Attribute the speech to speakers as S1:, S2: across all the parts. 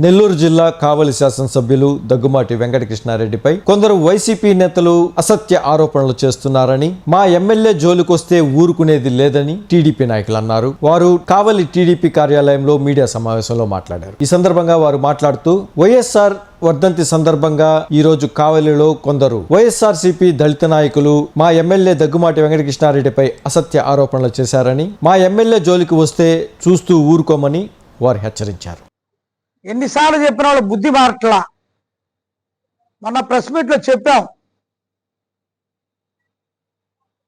S1: నెల్లూరు జిల్లా కావలి శాసనసభ్యులు దగ్గుమాటి వెంకటకృష్ణారెడ్డిపై కొందరు వైసీపీ నేతలు అసత్య ఆరోపణలు చేస్తున్నారని మా ఎమ్మెల్యే జోలికొస్తే ఊరుకునేది లేదని టీడీపీ నాయకులు అన్నారు. వారు కావలి టీడీపీ కార్యాలయంలో మీడియా సమావేశంలో మాట్లాడారు. ఈ సందర్భంగా వారు మాట్లాడుతూ వైఎస్ఆర్ వర్ధంతి సందర్భంగా ఈరోజు కావలిలో కొందరు వైఎస్ఆర్సీపీ దళిత నాయకులు మా ఎమ్మెల్యే దగ్గుమాటి వెంకటకృష్ణారెడ్డిపై అసత్య ఆరోపణలు చేశారని మా ఎమ్మెల్యే జోలికి వస్తే చూస్తూ ఊరుకోమని వారు హెచ్చరించారు.
S2: ఎన్నిసార్లు చెప్పిన వాళ్ళు బుద్ధి మారట్లా. మొన్న ప్రెస్ మీట్లో చెప్పాం.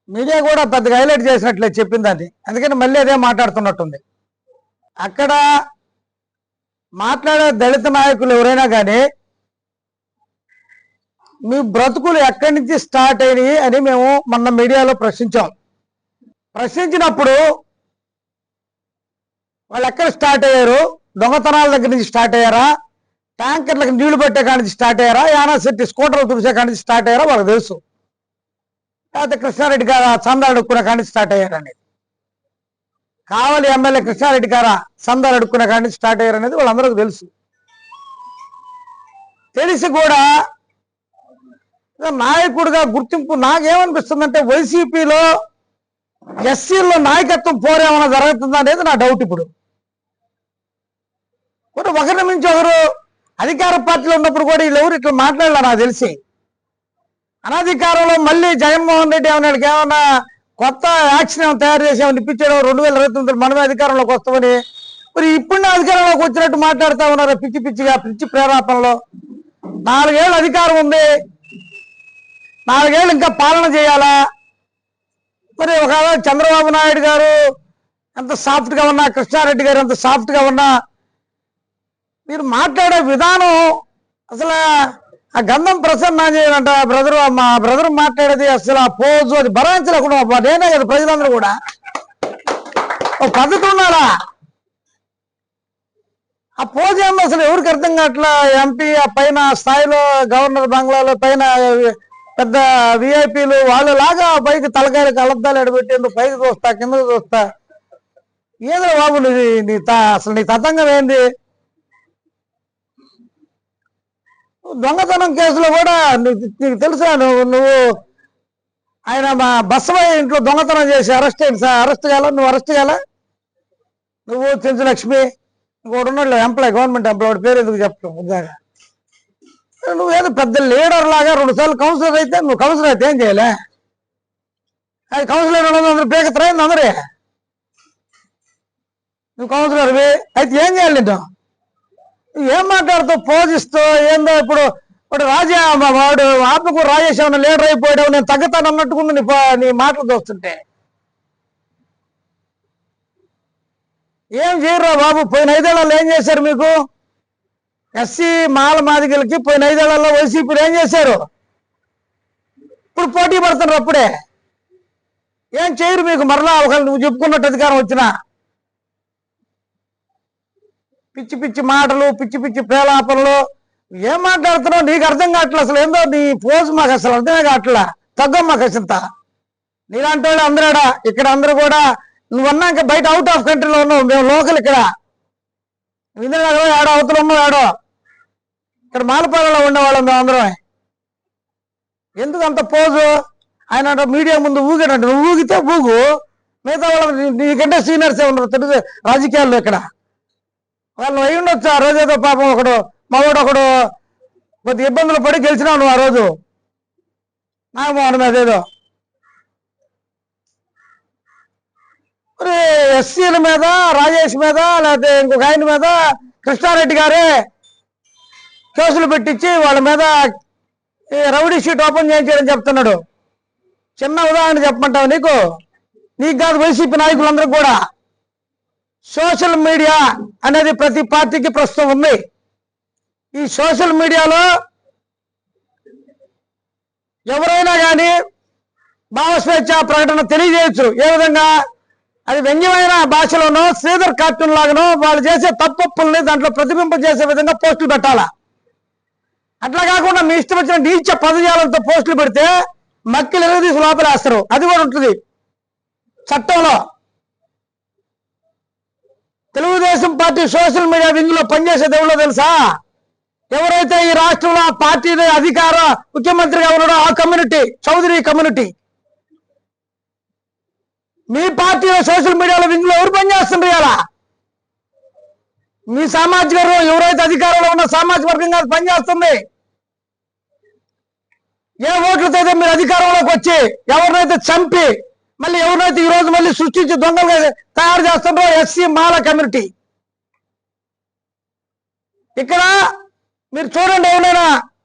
S2: మీడియా కూడా పెద్దగా హైలైట్ చేసినట్లే చెప్పిందని అందుకని మళ్ళీ అదే మాట్లాడుతున్నట్టుంది. అక్కడ మాట్లాడే దళిత నాయకులు ఎవరైనా కానీ మీ బ్రతుకులు ఎక్కడి నుంచి స్టార్ట్ అయినాయి అని మేము మొన్న మీడియాలో ప్రశ్నించాం. ప్రశ్నించినప్పుడు వాళ్ళు ఎక్కడ స్టార్ట్ అయ్యారు? దొంగతనాల దగ్గర నుంచి స్టార్ట్ అయ్యారా? ట్యాంకర్లకు నీళ్ళు పెట్టే కాడి నుంచి స్టార్ట్ అయ్యారా? యానా శెట్టి స్కూటర్లు తుడిసే కాడి స్టార్ట్ అయ్యారా? వాళ్ళకి తెలుసు. లేకపోతే కృష్ణారెడ్డి గారు చందా అడుక్కునే కాడి స్టార్ట్ అయ్యారనేది. కావలి ఎమ్మెల్యే కృష్ణారెడ్డి గారా చందాలు అడుక్కునే కాడి స్టార్ట్ అయ్యారనేది వాళ్ళందరికీ తెలుసు. తెలిసి కూడా నాయకుడిగా గుర్తింపు నాకేమనిపిస్తుందంటే వైసీపీలో ఎస్సీల్లో నాయకత్వం పోరేమన్నా జరుగుతుందా అనేది నా డౌట్ ఇప్పుడు. కూడా ఒకరి నుంచి ఒకరు అధికార పార్టీలో ఉన్నప్పుడు కూడా వీళ్ళెవరు ఇట్లా మాట్లాడాల నాకు తెలిసి. అనధికారంలో మళ్ళీ జగన్మోహన్ రెడ్డి ఏమన్నాడు ఏమన్నా కొత్త యాక్షన్ ఏమైనా తయారు చేసి ఏమైనా ఇప్పించాడు రెండు వేల ఇరవై తొమ్మిది మనమే అధికారంలోకి వస్తామని. మరి ఇప్పుడు అధికారంలోకి వచ్చినట్టు మాట్లాడుతూ ఉన్నారు పిచ్చి పిచ్చిగా పిచ్చి ప్రేరాపణలో? నాలుగేళ్ళు అధికారం ఉంది. నాలుగేళ్ళు ఇంకా పాలన చేయాలా? మరి ఒకవేళ చంద్రబాబు నాయుడు గారు ఎంత సాఫ్ట్గా ఉన్నా కృష్ణారెడ్డి గారు ఎంత సాఫ్ట్గా ఉన్నా మీరు మాట్లాడే విధానం అసలు ఆ గంధం ప్రసన్న అంట బ్రదర్ మా బ్రదర్ మాట్లాడేది అసలు ఆ పోజు అది భరించలేకుండా నేనే కదా ప్రజలందరూ కూడా. ఒక పద్ధతి ఉన్నాడా ఆ పోజ్ ఏమో అసలు ఎవరికి అర్థం కావట్లా? ఎంపీ ఆ పైన స్థాయిలో గవర్నర్ బంగ్లాలో పైన పెద్ద విఐపీలు వాళ్ళు లాగా పైకి తలకాయలు కలద్దాలు ఎడబెట్టేందుకు పైకి చూస్తా కిందకు చూస్తా. ఏదో బాబు నీ నీ త- అసలు నీ తతంగం ఏంది? దొంగతనం కేసులో కూడా నీకు నీకు తెలుసా నువ్వు నువ్వు ఆయన మా బస్సమయ్య ఇంట్లో దొంగతనం చేసి అరెస్ట్ అయింది సార్. అరెస్ట్ కాల? నువ్వు అరెస్ట్ కాల? నువ్వు తెలుసు లక్ష్మి ఇంకోటి ఉన్నాడు ఎంప్లాయ్ గవర్నమెంట్ ఎంప్లాయ్ పేరు ఎందుకు చెప్తావు ఉద్దాగా నువ్వేదో పెద్ద లీడర్ లాగా రెండు సార్లు కౌన్సిలర్ అయితే నువ్వు కౌన్సిలర్ అయితే ఏం చేయలే? అది కౌన్సిలర్ ఉన్నది అందరూ పేక అందరే? నువ్వు కౌన్సిలర్వి అయితే ఏం చేయాలి నేను ఏం మాట్లాడుతూ పోజిస్తూ ఏందో ఇప్పుడు ఇప్పుడు రాజా వాడు ఆత్మకు రాజేష్ ఏమన్నా లీడర్ అయిపోయాడు నేను తగ్గుతాను అన్నట్టుకుంది నీ నీ మాటలు చూస్తుంటే. ఏం చేయరు బాబు? పోయిన ఐదేళ్ళలో ఏం చేశారు మీకు? ఎస్సీ మాల మాదిగలకి పోయిన ఐదేళ్ళలో వైసీపీలు ఏం చేశారు? ఇప్పుడు పోటీ పడుతున్నారు అప్పుడే. ఏం చేయరు మీకు? మరలా ఒకళ్ళు నువ్వు చెప్పుకున్నట్టు అధికారం వచ్చినా. పిచ్చి పిచ్చి మాటలు పిచ్చి పిచ్చి ప్రేలాపనలు ఏం మాట్లాడుతున్నావు? నీకు అర్థం కావట్లే అసలు ఏందో నీ పోజు మాకు అసలు అర్థమే కావట్లా. తగ్గం మాకు అసంత నీలాంటి వాళ్ళు అందరాడా? ఇక్కడ అందరూ కూడా నువ్వు అన్నాక బయట అవుట్ ఆఫ్ కంట్రీలో ఉన్నావు. మేము లోకల్ ఇక్కడ. విజయనగరం ఏడో అవతల ఉన్నావు ఏడో? ఇక్కడ మాలపాలలో ఉండేవాళ్ళం మేము అందరం ఎందుకు అంత పోజు? ఆయన మీడియా ముందు ఊగాడంట. నువ్వు ఊగితే ఊగు. మిగతా వాళ్ళ నీకంటే సీనియర్సే ఉన్నారు తెలుసు? రాజకీయాల్లో ఇక్కడ. వాళ్ళు అయి ఉండొచ్చు. ఆ రోజు ఏదో పాపం ఒకడు మగోడు ఒకడు కొద్ది ఇబ్బందులు పడి గెలిచినావు నువ్వు ఆ రోజు. నాగమోహన్ మీద ఏదో. మరి ఎస్సీల మీద రాజేష్ మీద లేకపోతే ఇంకొక ఆయన మీద కృష్ణారెడ్డి గారే కేసులు పెట్టించి వాళ్ళ మీద ఈ రౌడీ షీట్ ఓపెన్ చేయించాడని చెప్తున్నాడు. చిన్న ఉదాహరణ చెప్పమంటావు నీకు? నీకు కాదు వైసీపీ నాయకులందరూ కూడా. సోషల్ మీడియా అనేది ప్రతి పార్టీకి ప్రస్తుతం ఉంది. ఈ సోషల్ మీడియాలో ఎవరైనా కానీ భావస్వేచ్ఛ ప్రకటన తెలియజేయచ్చు. ఏ విధంగా? అది వ్యంగ్యమైన భాషలోనో శ్రీధర్ కార్టూన్ లాగానో వాళ్ళు చేసే తప్పప్పుల్ని దాంట్లో ప్రతిబింబం చేసే విధంగా పోస్టులు పెట్టాలా. అట్లా కాకుండా మీ ఇష్టం వచ్చిన నీచ పదజాలంతో పోస్టులు పెడితే మక్కిలు ఎరగదీసి లోపలేస్తారు. అది కూడా ఉంటుంది. చట్టంలో తెలుగుదేశం పార్టీ సోషల్ మీడియా విందులో పనిచేసేది ఎవరో తెలుసా? ఎవరైతే ఈ రాష్ట్రంలో ఆ పార్టీ అధికార ముఖ్యమంత్రిగా ఉన్నాడో ఆ కమ్యూనిటీ చౌదరి కమ్యూనిటీ. మీ పార్టీలో సోషల్ మీడియాలో విందులో ఎవరు పనిచేస్తుండ్రు ఇలా మీ సామాజిక వర్గం ఎవరైతే అధికారంలో ఉన్న సామాజిక వర్గం కాదు పనిచేస్తుంది. ఏ ఓట్లతో అయితే మీరు అధికారంలోకి వచ్చి ఎవరినైతే చంపి మళ్ళీ ఎవరినైతే ఈ రోజు మళ్ళీ సృష్టించి దొంగలుగా తయారు చేస్తుండ్రో ఎస్సీ మాల కమ్యూనిటీ. ఇక్కడ మీరు చూడండి ఎవరైనా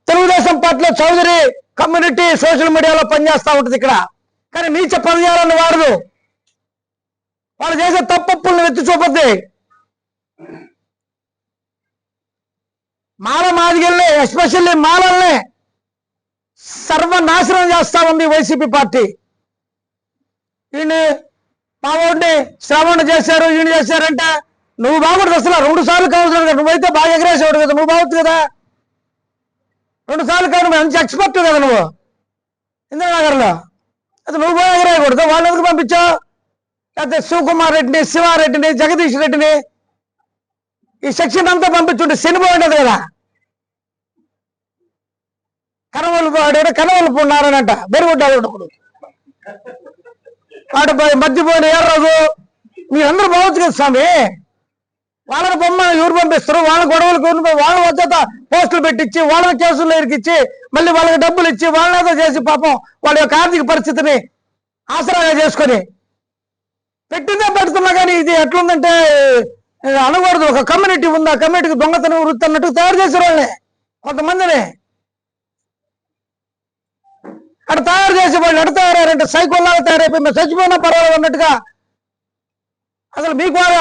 S2: తెలుగుదేశం పార్టీలో చౌదరి కమ్యూనిటీ సోషల్ మీడియాలో పనిచేస్తూ ఉంటుంది ఇక్కడ. కానీ నీచ పదజాలను వాడదు వాళ్ళు చేసే తప్పప్పులను ఎత్తి చూపద్ది. మాల మాదిగల్ని ఎస్పెషల్లీ మాలల్ని సర్వనాశనం చేస్తా ఉంది వైసీపీ పార్టీ. ఈయన మావోడిని శ్రవణ చేశారు ఈయన చేశారంటే నువ్వు బాగుంటుంది అసలు. రెండు సార్లు కావచ్చు కదా నువ్వైతే బాగా ఎగరేసేవాడు కదా నువ్వు బాగుంది కదా. రెండు సార్లు కాదు మంచి ఎక్స్పర్ట్ కదా నువ్వు. ఇందిరానగర్లో. అది నువ్వు బాగా ఎగరేయకూడదు. వాళ్ళు ఎందుకు పంపించావు? లేకపోతే శివకుమార్ రెడ్డిని శివారెడ్డిని జగదీష్ రెడ్డిని. ఈ సెక్షన్ అంతా పంపించుంటే సినిమా ఉండదు కదా. కనవలు వాడు కనవలు నారాయణంట బెరుగుడ్డాడు ఒకడు వాడు పోయి మధ్యపోయిన ఏర్రాజు? మీరందరూ బాగుంది కదా స్వామి. వాళ్ళని బొమ్మ ఎవరు పంపిస్తారు? వాళ్ళ గొడవలు కొనుక్కో వాళ్ళ వద్ద పోస్టులు పెట్టించి వాళ్ళని కేసులు ఇరికిచ్చి మళ్ళీ వాళ్ళకి డబ్బులు ఇచ్చి వాళ్ళనేదో చేసి పాపం వాళ్ళ యొక్క ఆర్థిక పరిస్థితిని ఆసరాగా చేసుకొని పెట్టిందే పెడుతున్నా కానీ ఇది ఎట్లుందంటే అనకూడదు. ఒక కమ్యూనిటీ ఉంది. ఆ కమ్యూనిటీకి దొంగతనం వృత్తి అన్నట్టు తయారు చేసిన వాళ్ళని కొంతమందిని. అక్కడ తయారు చేసి వాళ్ళు ఎడ తయారంటే సైకోల్లాగా తయారైపోయి మేము చచ్చిపోయినా పర్వాలేదు అన్నట్టుగా. అసలు మీ క్వారీ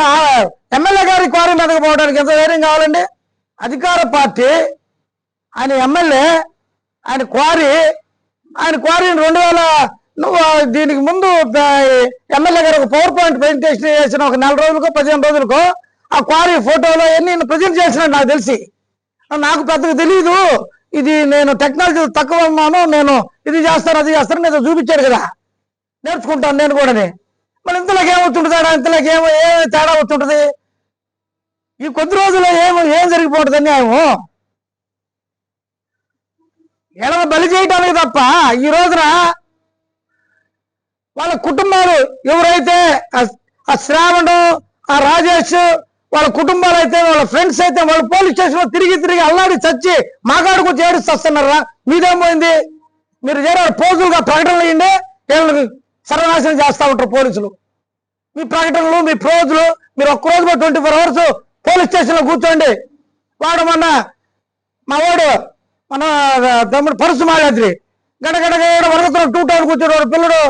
S2: ఎమ్మెల్యే గారి క్వారీ మీదకి పోవడానికి ఎంత ధైర్యం కావాలండి? అధికార పార్టీ ఆయన ఎమ్మెల్యే ఆయన క్వారీ ఆయన క్వారీని రెండు వేల నువ్వు దీనికి ముందు ఎమ్మెల్యే గారు ఒక పవర్ పాయింట్ ప్రజెంటేషన్ చేసిన ఒక నెల రోజులకో పదిహేను రోజులకో ఆ క్వారీ ఫోటోలో ఎన్ని ప్రజెంట్ చేసినాడు నాకు తెలిసి. నాకు పెద్దగా తెలియదు ఇది నేను టెక్నాలజీ తక్కువ ఉన్నాను నేను ఇది చేస్తాను అది చేస్తాను నేను చూపించాడు కదా. నేర్చుకుంటాను నేను కూడా మరి ఇంతలోకి ఏమవుతుంటుంది తేడా ఇంతలోకి ఏమో ఏ తేడా అవుతుంటది ఈ కొద్ది రోజుల్లో ఏమో ఏం జరిగిపోతుంది అన్యాయము? ఎడమ బలి చేయటానికి తప్ప ఈ రోజున వాళ్ళ కుటుంబాలు ఎవరైతే ఆ- ఆ శ్రావణు ఆ రాజేష్ వాళ్ళ కుటుంబాలు అయితే వాళ్ళ ఫ్రెండ్స్ అయితే వాళ్ళ పోలీస్ స్టేషన్లో తిరిగి తిరిగి అల్లాడి చచ్చి మాగాడుకు ఏడుస్తూ వస్తున్నారా మీరు చేరే పోజులుగా ప్రకటనలు ఇవ్వండి వీళ్ళని సర్వనాశనం చేస్తా ఉంటారు పోలీసులు. మీ ప్రకటనలు మీ ప్రోజులు మీరు ఒక్క రోజు ట్వంటీ ఫోర్ అవర్స్ పోలీస్ స్టేషన్లో కూర్చోండి. వాడు మొన్న మా వాడు మన తమ్ముడు పరుసు మాయాద్రి గడగడ వరగతో టూ టౌన్ కూర్చోడు వాడు పిల్లడు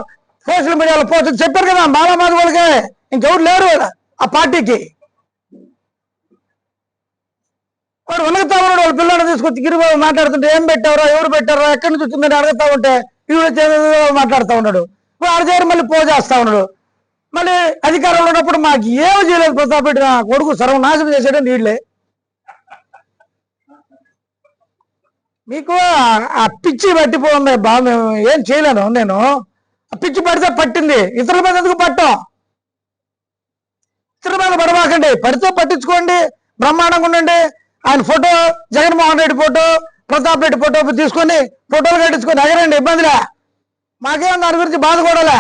S2: సోషల్ మీడియాలో పోతుంది చెప్పారు కదా మాలా మాది వాళ్ళకి. ఇంకెవరు లేరు. ఆ పార్టీకి. వాడు వణుకుతా ఉన్నాడు వాళ్ళ పిల్లడు తీసుకొచ్చి గిరిబాబు మాట్లాడుతుంటే ఏం పెట్టారా ఎవరు పెట్టారా ఎక్కడి నుంచి వచ్చిందని అడుగుతా ఉంటే ఈవిడ మాట్లాడుతూ ఉన్నాడు. వాడు చేరి మళ్ళీ పోజేస్తా ఉన్నాడు. మళ్ళీ అధికారంలో ఉన్నప్పుడు మాకు ఏమి చేయలేదు ప్రతాప్ రెడ్డి నా కొడుకు సర్వనాశనం చేసాడే నీళ్ళే. మీకు ఆ- పిచ్చి పట్టిపోయింది బా మేము ఏం చేయలేను నేను. ఆ పిచ్చి పడితే పట్టింది. ఇతరుల మీద ఎందుకు పట్టం? ఇతరుల మీద పడబాకండి. పడితే పట్టించుకోండి. బ్రహ్మాండంగా ఉండండి. ఆయన photo Jaganmohan Reddy photo Pratap Reddy photo తీసుకొని ఫోటోలు కట్టించుకొని ఎగరండి ఇబ్బందిలే. మాకేం దాని గురించి బాధపడాలే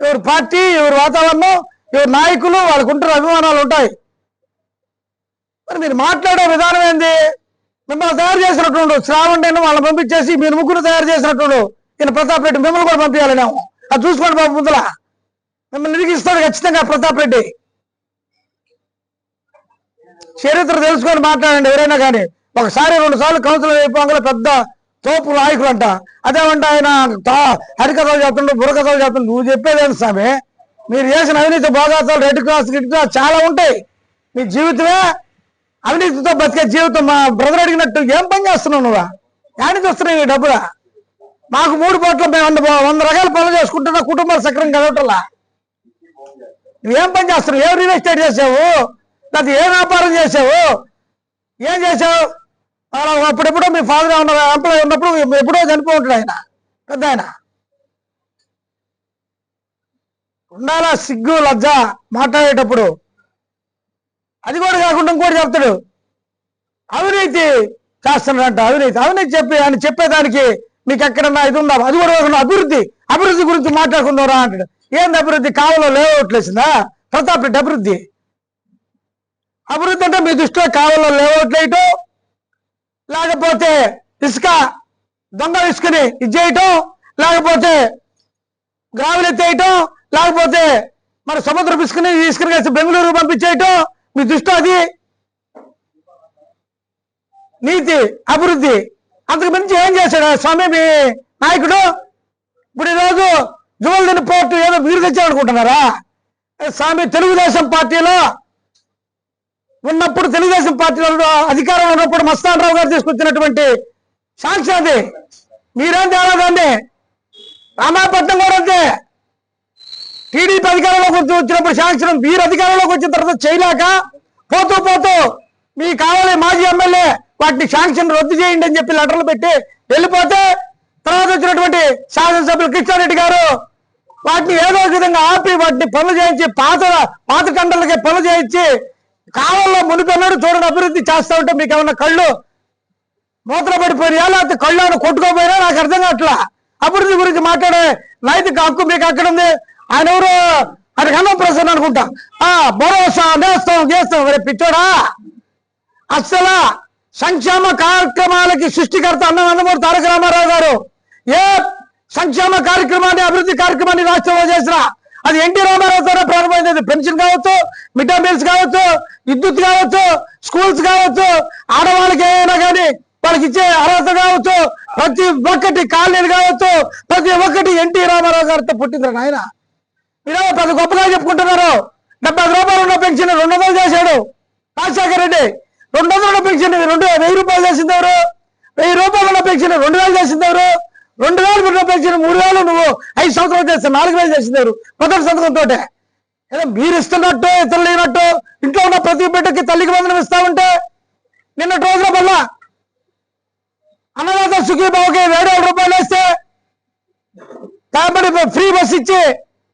S2: ఎవరి పార్టీ ఎవరి వాతావరణం ఎవరి నాయకులు వాళ్ళకు ఉంటున్న అభిమానాలు ఉంటాయి. మరి మీరు మాట్లాడే విధానం ఏంది? మిమ్మల్ని తయారు చేసినట్టుండు. శ్రావణ్ వాళ్ళని పంపించేసి మీరు ముగ్గురు తయారు చేసినట్టుండు. ఈయన ప్రతాప్ రెడ్డి మిమ్మల్ని కూడా పంపించాలనేమో అది చూసుకోండి బాబు ముందల. మిమ్మల్ని నిరిగిస్తాడు ఖచ్చితంగా ప్రతాప్ రెడ్డి. చరిత్ర తెలుసుకొని మాట్లాడండి ఎవరైనా కానీ. ఒకసారి రెండు సార్లు కౌన్సిలర్ అయిపోగా పెద్ద తోపు నాయకులు అంట. అదేమంటే ఆయన తా- హరికథలు చెప్తుండు బుర్రకథలు చెప్తుండు నువ్వు చెప్పేదేంటి స్వామి? మీరు చేసిన అవినీతి భోగాతాలు రెడ్ క్రాస్ గిడ్ క్రాస్ చాలా ఉంటాయి. మీ జీవితమే అవినీతితో బతికే జీవితం. మా బ్రదర్ అడిగినట్టు ఏం పని చేస్తున్నావు నువ్వు? యానికి వస్తున్నాయి ఈ డబ్బులా? మాకు మూడు కోట్ల మేము వంద వంద రకాల పనులు చేసుకుంటున్నా కుటుంబాలు సక్రమం కదవటల్లా నువ్వేం పని చేస్తున్నావు? ఏం రియల్ ఎస్టేట్ చేసావు? లేకపోతే ఏ వ్యాపారం చేసావు ఏం చేసావు అలా అప్పుడెప్పుడో మీ ఫాదర్ ఉన్న ఎంప్లాయ్ ఉన్నప్పుడు ఎప్పుడో చనిపోయి ఉంటాడు ఆయన పెద్ద ఆయన. ఉండాలా సిగ్గు లజ్జ మాట్లాడేటప్పుడు? అది కూడా కాకుండా ఇంకోటి చెప్తాడు. అవినీతి చేస్తున్నాడంట అవినీతి. అవినీతి చెప్పి ఆయన చెప్పేదానికి మీకు ఎక్కడన్నా ఇది ఉందా? అది కూడా కాకుండా అభివృద్ధి. అభివృద్ధి గురించి మాట్లాడుకుందారా అంటాడు. ఏంది అభివృద్ధి? కావాలో లేవట్లేసిందా ప్రతాప్ రెడ్డి అభివృద్ధి. అభివృద్ధి అంటే మీ దృష్టిలో కావాలో లేఅవుట్ లేయటం లేకపోతే ఇసుక దొంగ ఇసుకని ఇది చేయటం లేకపోతే గ్రావులు ఎత్తేయటం లేకపోతే మరి సముద్ర ఇసుకని ఇసుకని కలిసి బెంగళూరు పంపించేయటం మీ దృష్టి అది. నీతి అభివృద్ధి. అంతకు మించి ఏం చేశాడు స్వామి మీ నాయకుడు? ఇప్పుడు ఈరోజు జువల్దిని పోర్టు ఏదో మీరు తెచ్చారనుకుంటున్నారా స్వామి తెలుగుదేశం పార్టీలో ఉన్నప్పుడు తెలుగుదేశం పార్టీలో అధికారం ఉన్నప్పుడు మస్తాన్ రావు గారు తీసుకొచ్చినటువంటి సాంక్షన్ అది. మీరేం తేలేదండి రామాపట్నం కూడా అంతే. టీడీపీ అధికారంలోకి వచ్చినప్పుడు శాంక్షన్ వీరు అధికారంలోకి వచ్చిన తర్వాత చేయలేక పోతూ పోతూ మీకు కావాలి మాజీ ఎమ్మెల్యే వాటిని శాంక్షన్ రద్దు చేయండి అని చెప్పి లెటర్లు పెట్టి వెళ్ళిపోతే తర్వాత వచ్చినటువంటి శాసనసభ్యులు కృష్ణారెడ్డి గారు వాటిని ఏదో విధంగా ఆపి వాటిని పనులు చేయించి పాత పాత కండలకి పనులు చేయించి కావాలో మునిపెన్నాడు చూడండి అభివృద్ధి చేస్తా ఉంటే మీకు ఏమన్నా కళ్ళు మూత్ర పడిపోయినా లేకపోతే కళ్ళు ఏమైనా కొట్టుకోపోయినా నాకు అర్థం కావట్లా. అభివృద్ధి గురించి మాట్లాడే నైతిక హక్కు మీకు ఎక్కడ ఉంది ఆయన ఎవరు? ఆయన కన్నా ప్రసన్న అనుకుంటా. ఆ భరోసా నేస్తాం చేస్తాం రే పిచ్చోడా! అసలు సంక్షేమ కార్యక్రమాలకి సృష్టికర్త అన్న నందమూరి తారక రామారావు గారు ఏ సంక్షేమ కార్యక్రమాన్ని అభివృద్ధి కార్యక్రమాన్ని రాష్ట్రంలో చేసినా అది ఎన్టీ రామారావు ద్వారా ప్రారంభమైంది. పెన్షన్ కావచ్చు మిడ్ మీల్స్ కావచ్చు విద్యుత్ కావచ్చు స్కూల్స్ కావచ్చు ఆడవాళ్ళకి ఏమైనా కానీ వాళ్ళకి ఇచ్చే అర్హత కావచ్చు ప్రతి ఒక్కటి కాలనీలు కావచ్చు ప్రతి ఒక్కటి ఎన్టీ రామారావు గారితో పుట్టింది నాయన. ఈరోజు పెద్ద గొప్పగా చెప్పుకుంటున్నారు. డెబ్బై రూపాయలు ఉన్న పెన్షన్ రెండు వందలు చేశాడు. రాజశేఖర రెడ్డి రెండు వందలు ఉన్న పెన్షన్ రెండు వెయ్యి రూపాయలు చేసింది ఎవరు? వెయ్యి రూపాయలు ఉన్న పెన్షన్ రెండు వేలు చేసింది ఎవరు? రెండు వేలు ఉన్న పెన్షన్ మూడు వేలు నువ్వు. ఐదు సంవత్సరాలు చేస్తే నాలుగు వేలు చేసినారు ఎవరు మొదటి సంతకంతో ఏదో మీరు ఇస్తున్నట్టు ఇతరులు లేనట్టు ఇంట్లో ఉన్న ప్రతి బిడ్డకి తల్లికి వందనం ఇస్తా ఉంటే నిన్నటి రోజులో మళ్ళా అన్నదాత సుఖీబాబుకి ఏడు వేల రూపాయలు వేస్తే కాబట్టి ఫ్రీ బస్ ఇచ్చి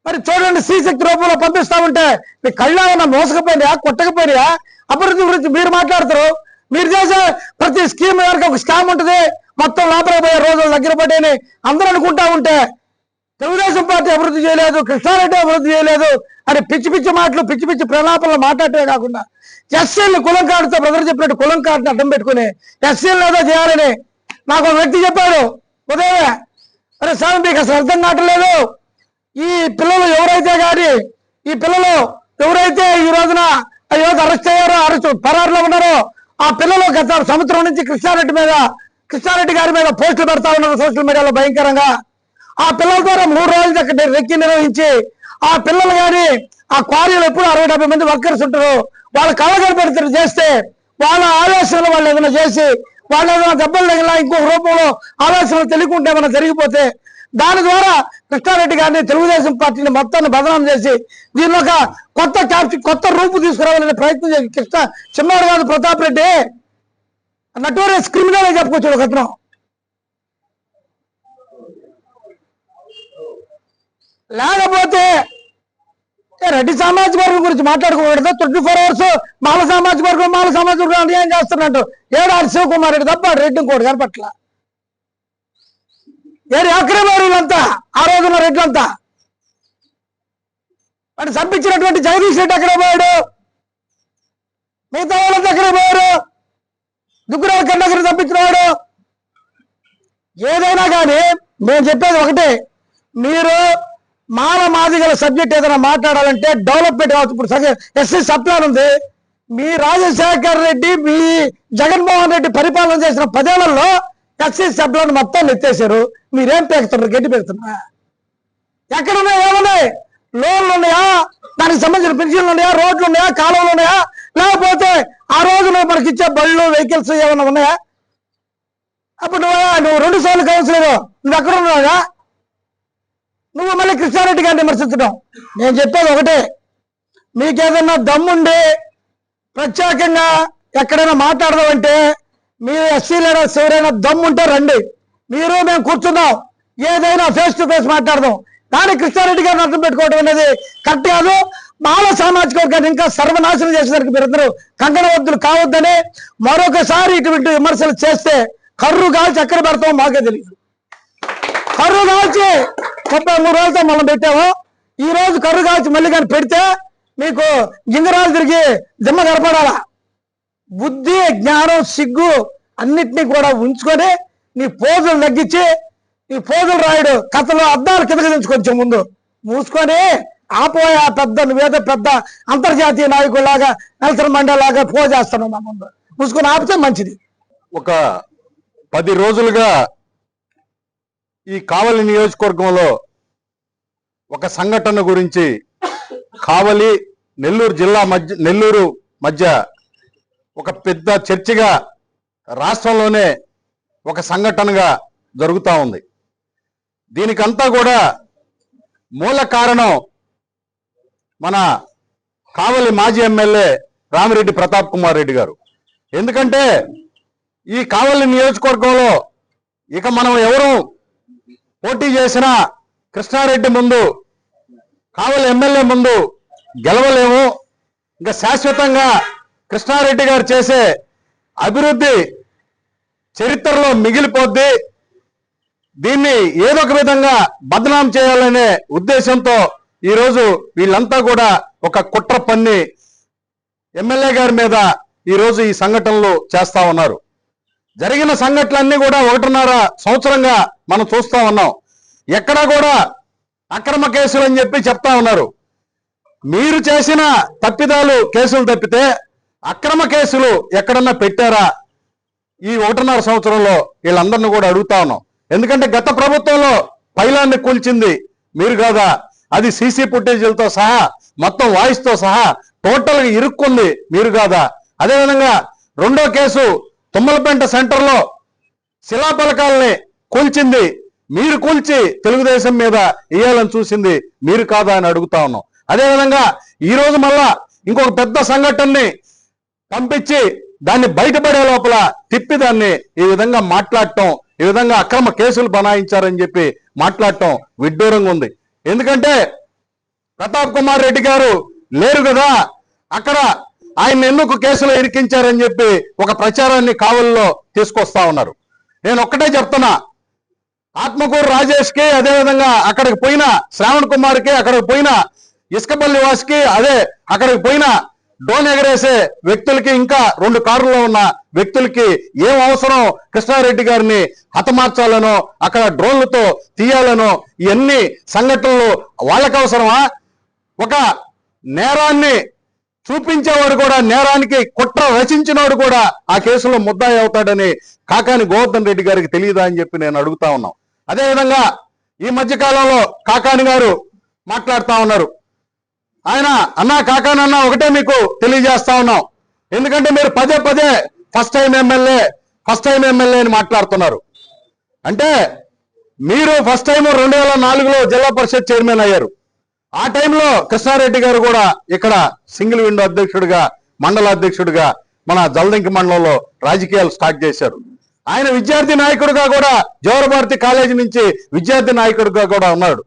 S2: మరి చూడండి శ్రీశక్తి రూపంలో పంపిస్తా ఉంటే మీ కళ్ళ ఉన్న మోసకపోయినా కొట్టకపోయినా అభివృద్ధి గురించి మీరు మాట్లాడతారు. మీరు చేసే ప్రతి స్కీమ్ వరకు ఒక స్కామ్ ఉంటుంది. మొత్తం లోపలికి పోయే రోజులు దగ్గర పడేని. అందరూ అనుకుంటా ఉంటే తెలుగుదేశం పార్టీ అభివృద్ధి చేయలేదు కృష్ణారెడ్డి అభివృద్ధి చేయలేదు అని పిచ్చి పిచ్చి మాటలు పిచ్చి పిచ్చి ప్రలాపనలు మాట్లాడటమే కాకుండా ఎస్సీలు కులం కార్డుతో బ్రదర్ చెప్పినట్టు కులం కార్డుని అడ్డం పెట్టుకుని ఎస్సీలు ఏదో చేయాలని నాకు ఒక వ్యక్తి చెప్పాడు. ఉదయమే. అరే సార్ మీకు అసలు అర్థం కావట్లేదు. ఈ పిల్లలు ఎవరైతే కానీ ఈ పిల్లలు ఎవరైతే ఈ రోజున ఆ యువత అరెస్ట్ అయ్యారో అరెస్ట్ పరారులో ఉన్నారో ఆ పిల్లలు గత సంవత్సరం నుంచి కృష్ణారెడ్డి మీద కృష్ణారెడ్డి గారి మీద పోస్టులు పెడతా ఉన్నారు సోషల్ మీడియాలో భయంకరంగా. ఆ పిల్లల ద్వారా మూడు రోజులు అక్కడ రెక్కి నిర్వహించి ఆ పిల్లలు కానీ ఆ క్వారీలో ఎప్పుడు అరవై డెబ్బై మంది వర్కర్స్ ఉంటారు వాళ్ళ కళ్ళగలు పెడతారు చేస్తే వాళ్ళ ఆలోచనలు వాళ్ళు ఏదైనా చేసి వాళ్ళు ఏదైనా దెబ్బలు తగిలినా ఇంకొక రూపంలో ఆలోచనలు తెలియకుంటే ఏమైనా జరిగిపోతే దాని ద్వారా కృష్ణారెడ్డి గారిని తెలుగుదేశం పార్టీని మొత్తాన్ని బదనాం చేసి దీనిలో ఒక కొత్త క్యాప్చి కొత్త రూపు తీసుకురావాలనే ప్రయత్నం చేసి కృష్ణ చిన్నవాడు గారు ప్రతాప్ రెడ్డి నటోరియస్ క్రిమినల్ అని చెప్పుకోవచ్చు ఒక అతను లేకపోతే రెడ్డి సామాజిక వర్గం గురించి మాట్లాడుకోకూడదు. ట్వంటీ ఫోర్ అవర్స్ మాల సామాజిక వర్గం మాల సామాజిక వర్గం అన్యాయం చేస్తున్నట్టు. ఏడాది శివకుమార్ రెడ్డి తప్ప రెడ్డి ఇంకోటి కనపట్ల. ఏడు అక్రమారులంతా ఆ రోజున రెడ్లంతా. వాడు చంపించినటువంటి జగదీష్ రెడ్డి ఎక్కడ పోయాడు? మిగతా వాళ్ళంతా ఎక్కడ పోయారు? దుగ్గురాల కన్నగిరి తప్పించినవాడు ఏదైనా కానీ మేము చెప్పేది ఒకటే. మీరు మాన మాదిగల సబ్జెక్ట్ ఏదైనా మాట్లాడాలంటే డెవలప్మెంట్ కావచ్చు. ఇప్పుడు ఎస్సీ సప్లాన్ ఉంది. మీ రాజశేఖర్ రెడ్డి మీ జగన్మోహన్ రెడ్డి పరిపాలన చేసిన పదేళ్ళలో ఎస్సీ సప్లాన్ మొత్తం ఎత్తేసారు మీరేం పెడుతున్నారు గడ్డి పెడుతున్నా ఎక్కడున్నాయి ఏమున్నాయి? లోన్లు ఉన్నాయా? దానికి సంబంధించిన పెన్షన్లు ఉన్నాయా? రోడ్లు ఉన్నాయా? కాలువలు ఉన్నాయా? లేకపోతే ఆ రోజున మనకి ఇచ్చే బళ్ళు వెహికల్స్ ఏమైనా ఉన్నాయా? అప్పుడు నువ్వు? నువ్వు రెండు సార్లు కౌన్సిలర్ నువ్వు ఎక్కడ ఉన్నావుగా నువ్వు మళ్ళీ కృష్ణారెడ్డి గారిని విమర్శించడం. నేను చెప్పేది ఒకటే. మీకేదన్నా దమ్ముండి ప్రత్యేకంగా ఎక్కడైనా మాట్లాడదామంటే మీరు ఎస్సీ లీడర్స్ ఎవరైనా దమ్ముంటే రండి. మీరు మేము కూర్చుందాం. ఏదైనా ఫేస్ టు ఫేస్ మాట్లాడదాం. కానీ కృష్ణారెడ్డి గారిని అర్థం పెట్టుకోవడం అనేది కరెక్ట్ కాదు. మాల సామాజిక వర్గాన్ని ఇంకా సర్వనాశనం చేసేసరికి మీరందరూ కంకణవద్దులు కావద్దని మరొకసారి ఇటువంటి విమర్శలు చేస్తే కర్రు కాల్చి ఎక్కడ పెడతామో మాకే తెలియదు. కర్రు కాల్చి ముప్పై మూడు రోజులతో మనం పెట్టాము ఈ రోజు కర్రు కాల్చి మళ్ళీ కానీ పెడితే మీకు గింగరాలు తిరిగి దిమ్మ కనపడాలా? బుద్ధి జ్ఞానం సిగ్గు అన్నిటినీ కూడా ఉంచుకొని నీ పోజులు తగ్గించి నీ పోజులు రాయుడు కథలో అద్దాలు కిందకి దించుకొచ్చే ముందు మూసుకొని ఆపోయా పెద్ద నువ్వేదో పెద్ద అంతర్జాతీయ నాయకులాగా నెల్సన్ మండేలాగా పో చేస్తున్నావు మా ముందు. మూసుకొని ఆపితే మంచిది.
S3: ఒక పది రోజులుగా ఈ కావలి నియోజకవర్గంలో ఒక సంఘటన గురించి కావలి నెల్లూరు జిల్లా మధ్య నెల్లూరు మధ్య ఒక పెద్ద చర్చగా రాష్ట్రంలోనే ఒక సంఘటనగా జరుగుతూ ఉంది. దీనికంతా కూడా మూల కారణం మన కావలి మాజీ ఎమ్మెల్యే రామిరెడ్డి ప్రతాప్ కుమార్ రెడ్డి గారు. ఎందుకంటే ఈ కావలి నియోజకవర్గంలో ఇక మనం ఎవరు పోటీ చేసిన కృష్ణారెడ్డి ముందు కావలి ఎమ్మెల్యే ముందు గెలవలేము. ఇంకా శాశ్వతంగా కృష్ణారెడ్డి గారు చేసే అభివృద్ధి చరిత్రలో మిగిలిపోద్ది. దీన్ని ఏదో ఒక విధంగా బదనాం చేయాలనే ఉద్దేశంతో ఈరోజు వీళ్ళంతా కూడా ఒక కుట్ర పన్ని ఎమ్మెల్యే గారి మీద ఈరోజు ఈ సంఘటనలు చేస్తా ఉన్నారు. జరిగిన సంఘటనలన్నీ కూడా ఒకటిన్నర సంవత్సరంగా మనం చూస్తా ఉన్నాం. ఎక్కడా కూడా అక్రమ కేసులు అని చెప్పి చెప్తా ఉన్నారు. మీరు చేసిన తప్పిదాలు కేసులు తప్పితే అక్రమ కేసులు ఎక్కడన్నా పెట్టారా? ఈ ఒకటిన్నర సంవత్సరంలో వీళ్ళందరినీ కూడా అడుగుతా ఉన్నాం. ఎందుకంటే గత ప్రభుత్వంలో పైలాన్ని కూల్చింది మీరు కాదా? అది సీసీ ఫుటేజీలతో సహా మొత్తం వాయిస్తో సహా టోటల్గా ఇరుక్కుంది మీరు కాదా? అదేవిధంగా రెండో కేసు తుమ్మలపేంట సెంటర్లో శిలాఫలకాలని కూల్చింది. మీరు కూల్చి తెలుగుదేశం మీద వేయాలని చూసింది మీరు కాదా అని అడుగుతా ఉన్నాం. అదేవిధంగా ఈరోజు మళ్ళా ఇంకొక పెద్ద సంఘటనని పంపించి దాన్ని బయటపడే లోపల తిప్పి దాన్ని ఈ విధంగా మాట్లాడటం ఈ విధంగా అక్రమ కేసులు బనాయించారని చెప్పి మాట్లాడటం విడ్డూరంగా ఉంది. ఎందుకంటే ప్రతాప్ కుమార్ రెడ్డి గారు లేరు కదా అక్కడ ఆయన ఎందుకు కేసులో ఇరికించారని చెప్పి ఒక ప్రచారాన్ని కావల్లో తీసుకొస్తా ఉన్నారు. నేను ఒక్కటే చెప్తున్నా ఆత్మకూరు రాజేష్కి అక్కడికి పోయిన శ్రావణ్ కుమార్కి అక్కడికి పోయిన ఇసుకపల్లి వాస్కి అదే అక్కడికి పోయిన డోన్ ఎగరేసే వ్యక్తులకి ఇంకా రెండు కారులో ఉన్న వ్యక్తులకి ఏం అవసరం కృష్ణారెడ్డి గారిని హతమార్చాలనో అక్కడ డ్రోన్లతో తీయాలనో ఇవన్నీ సంఘటనలు వాళ్ళకి అవసరమా? ఒక నేరాన్ని చూపించేవాడు కూడా నేరానికి కుట్ర రచించినవాడు కూడా ఆ కేసులో ముద్దాయి అవుతాడని కాకాని గోవర్ధన్ రెడ్డి గారికి తెలియదా అని చెప్పి నేను అడుగుతా ఉన్నాం. అదేవిధంగా ఈ మధ్య కాలంలో కాకాని గారు మాట్లాడుతా ఉన్నారు. ఆయన అన్నా కాకానన్నా ఒకటే మీకు తెలియజేస్తా ఉన్నాం. ఎందుకంటే మీరు పదే పదే first time MLA first time MLA అని మాట్లాడుతున్నారు. అంటే మీరు ఫస్ట్ టైం రెండు వేల నాలుగులో జిల్లా పరిషత్ చైర్మన్ అయ్యారు. ఆ టైంలో కృష్ణారెడ్డి గారు కూడా ఇక్కడ సింగిల్ విండో అధ్యక్షుడిగా మండల అధ్యక్షుడిగా మన జలదంకి మండలంలో రాజకీయాలు స్టార్ట్ చేశారు. ఆయన విద్యార్థి నాయకుడిగా కూడా జవహర్భారతి కాలేజీ నుంచి విద్యార్థి నాయకుడిగా కూడా ఉన్నాడు.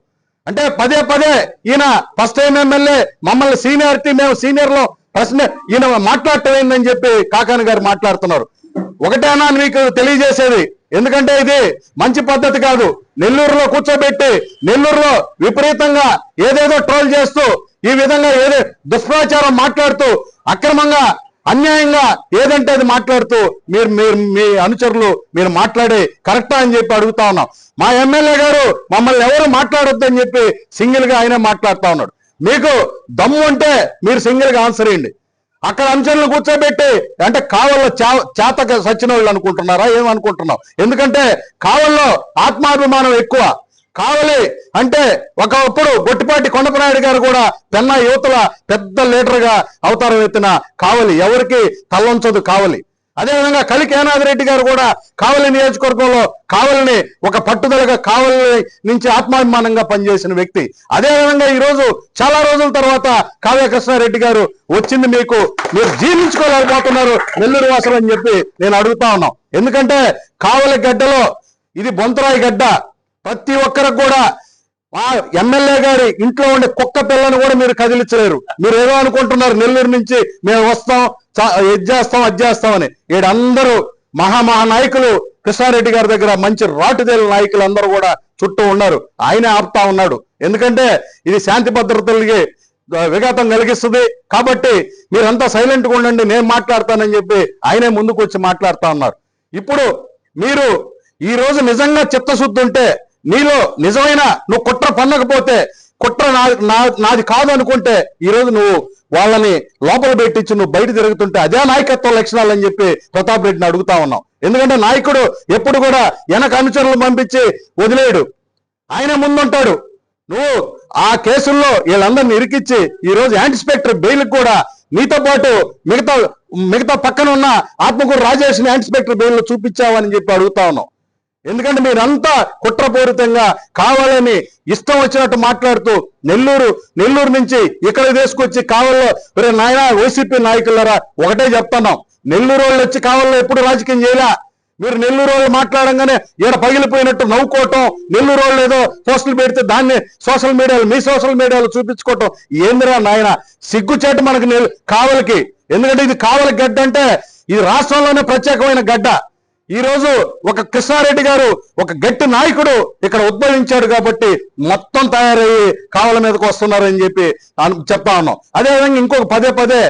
S3: అంటే పదే పదే ఈయన ఫస్ట్ టైం ఎమ్మెల్యే మమ్మల్ని సీనియారిటీ మేము సీనియర్లో ప్రశ్న ఈయన మాట్లాడటమైందని చెప్పి కాకాని గారు మాట్లాడుతున్నారు. ఒకటేనా మీకు తెలియజేసేది ఎందుకంటే ఇది మంచి పద్ధతి కాదు. నెల్లూరులో కూర్చోబెట్టి నెల్లూరులో విపరీతంగా ఏదేదో ట్రోల్ చేస్తూ ఈ విధంగా ఏదో దుష్ప్రచారం మాట్లాడుతూ అక్రమంగా అన్యాయంగా ఏదంటే అది మాట్లాడుతూ మీరు మీరు మీ అనుచరులు మీరు మాట్లాడే కరెక్టా అని చెప్పి అడుగుతా ఉన్నాం. మా ఎమ్మెల్యే గారు మమ్మల్ని ఎవరు మాట్లాడొద్దని చెప్పి సింగిల్గా ఆయనే మాట్లాడుతా ఉన్నాడు. మీకు దమ్ము ఉంటే మీరు సింగిల్గా ఆన్సర్ ఇవ్వండి అక్కడ అంచనలు కూర్చోబెట్టి అంటే కావల్లో చేతక సచ్చిన వాళ్ళు అనుకుంటున్నారా? ఏమనుకుంటున్నాం? ఎందుకంటే కావల్లో ఆత్మాభిమానం ఎక్కువ. కావలి అంటే ఒకప్పుడు గొట్టిపాటి కొండపనాయుడు గారు కూడా పెన్నా యువతల పెద్ద లీడర్గా అవతారం ఎత్తిన కావలి. ఎవరికి తల్లంచదు కావలి. అదేవిధంగా కలికి ఏనాథ్ రెడ్డి గారు కూడా కావలి నియోజకవర్గంలో కావలిని ఒక పట్టుదలగా కావలి నుంచి ఆత్మాభిమానంగా పనిచేసిన వ్యక్తి. అదేవిధంగా ఈరోజు చాలా రోజుల తర్వాత కావ్య కృష్ణారెడ్డి గారు వచ్చింది మీకు. మీరు జీర్ణించుకోలేకపోతున్నారు. నెల్లూరు వాసులు అని చెప్పి నేను అడుగుతా ఉన్నాం. ఎందుకంటే కావలి గడ్డలో ఇది బొంతరాయి గడ్డ. ప్రతి ఒక్కరికి కూడా ఆ ఎమ్మెల్యే గారి ఇంట్లో ఉండే కుక్క పిల్లని కూడా మీరు కదిలించలేరు. మీరు ఏదో అనుకుంటున్నారు నెల్లూరు నుంచి మేము వస్తాం చా- ఇది చేస్తాం అది చేస్తామని వీడందరూ మహా కృష్ణారెడ్డి గారి దగ్గర మంచి రాటుదేల నాయకులు అందరూ కూడా చుట్టూ ఉన్నారు. ఆయనే ఆపుతా ఉన్నాడు. ఎందుకంటే ఇది శాంతి భద్రతలకి విఘాతం కలిగిస్తుంది. కాబట్టి మీరంతా సైలెంట్గా ఉండండి నేను మాట్లాడతానని చెప్పి ఆయనే ముందుకు వచ్చి మాట్లాడుతా ఉన్నారు. ఇప్పుడు మీరు ఈ రోజు నిజంగా చిత్తశుద్ధి ఉంటే నీలో నిజమైన నువ్వు కుట్ర పన్నకపోతే కుట్ర నా నా- నాది కాదు అనుకుంటే ఈరోజు నువ్వు వాళ్ళని లోపల పెట్టించి నువ్వు బయట తిరుగుతుంటే అదే నాయకత్వ లక్షణాలు అని చెప్పి ప్రతాప్ రెడ్డిని అడుగుతా ఉన్నాం. ఎందుకంటే నాయకుడు ఎప్పుడు కూడా వెనక అనుచరులు పంపించి వదిలేయడు ఆయన ముందుంటాడు. నువ్వు ఆ కేసుల్లో వీళ్ళందరిని ఇరికిచ్చి ఈ రోజు యాంటిస్పెక్టర్ బెయిల్ కూడా నీతో పాటు మిగతా మిగతా పక్కన ఉన్న ఆత్మకూరు రాజేష్ని యాంటిస్పెక్టర్ బెయిల్ చూపించావని చెప్పి అడుగుతా ఉన్నాం. ఎందుకంటే మీరంతా కుట్రపూరితంగా కావాలని ఇష్టం వచ్చినట్టు మాట్లాడుతూ నెల్లూరు నెల్లూరు నుంచి ఇక్కడ తీసుకొచ్చి కావల్లో మరి నాయన వైసీపీ నాయకులరా ఒకటే చెప్తున్నాం. నెల్లూరు వాళ్ళు వచ్చి కావాలో ఎప్పుడు రాజకీయం చేయలే? మీరు నెల్లూరు వాళ్ళు మాట్లాడంగానే ఈడ పగిలిపోయినట్టు నవ్వుకోవటం నెల్లూరు వాళ్ళు ఏదో పోస్టులు పెడితే దాన్ని సోషల్ మీడియాలో మీ సోషల్ మీడియాలో చూపించుకోవటం. ఏందిరా నాయన? సిగ్గుచేట మనకు నెల్- కావలికి. ఎందుకంటే ఇది కావలి గడ్డ అంటే ఇది రాష్ట్రంలోనే ప్రత్యేకమైన గడ్డ. ఈరోజు ఒక కృష్ణారెడ్డి గారు ఒక గట్టి నాయకుడు ఇక్కడ ఉద్భవించాడు కాబట్టి మొత్తం తయారయ్యి కావల మీదకి వస్తున్నారని చెప్పి చెప్తా ఉన్నాం. అదేవిధంగా ఇంకొక పదే పదే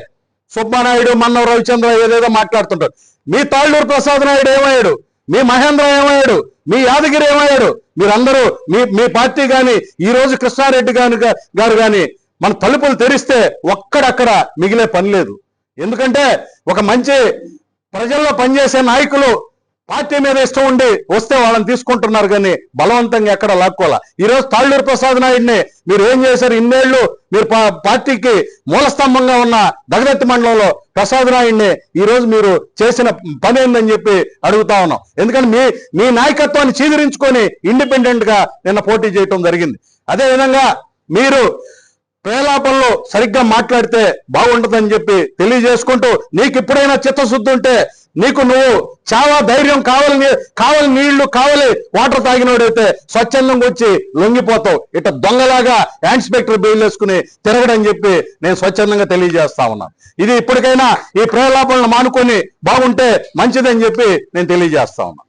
S3: సుబ్బానాయుడు మన్నవ రవిచంద్ర ఏదేదో మాట్లాడుతుంటారు. మీ తాళ్ళూరు ప్రసాద్ నాయుడు ఏమయ్యాడు? మీ మహేంద్ర ఏమయ్యాడు? మీ యాదగిరి ఏమయ్యాడు? మీరందరూ మీ మీ పార్టీ కానీ ఈ రోజు కృష్ణారెడ్డి గాని గారు కానీ మన తలుపులు తెరిస్తే ఒక్కడక్కడ మిగిలే పని లేదు. ఎందుకంటే ఒక మంచి ప్రజల్లో పనిచేసే నాయకులు పార్టీ మీద ఇష్టం ఉండి వస్తే వాళ్ళని తీసుకుంటున్నారు కానీ బలవంతంగా ఎక్కడ లాక్కోవాలా? ఈరోజు తాళ్ళూరు ప్రసాద్ నాయుడిని మీరు ఏం చేశారు? ఇన్నేళ్ళు మీరు పా- పార్టీకి మూలస్తంభంగా ఉన్న దగదత్తి మండలంలో ప్రసాద్ నాయుడిని ఈరోజు మీరు చేసిన పని ఏందని చెప్పి అడుగుతా ఉన్నాం. ఎందుకంటే మీ మీ నాయకత్వాన్ని చీదరించుకొని ఇండిపెండెంట్గా నిన్న పోటీ చేయటం జరిగింది. అదే విధంగా మీరు ప్రేలాపంలో సరిగ్గా మాట్లాడితే బాగుంటుందని చెప్పి తెలియజేసుకుంటూ నీకు ఎప్పుడైనా చిత్తశుద్ధి ఉంటే నీకు నువ్వు చాలా ధైర్యం కావాలి కావాలి నీళ్ళు కావాలి వాటర్ తాగినోడైతే స్వచ్ఛందంగా వచ్చి లొంగిపోతావు. ఇట దొంగలాగా ఇన్స్పెక్టర్ బెయిల్ వేసుకుని తిరగడని చెప్పి నేను స్వచ్ఛందంగా తెలియజేస్తా ఉన్నాను ఇది ఇప్పటికైనా ఈ ప్రయోలాపాలను మానుకొని బాగుంటే మంచిదని చెప్పి నేను తెలియజేస్తా ఉన్నాను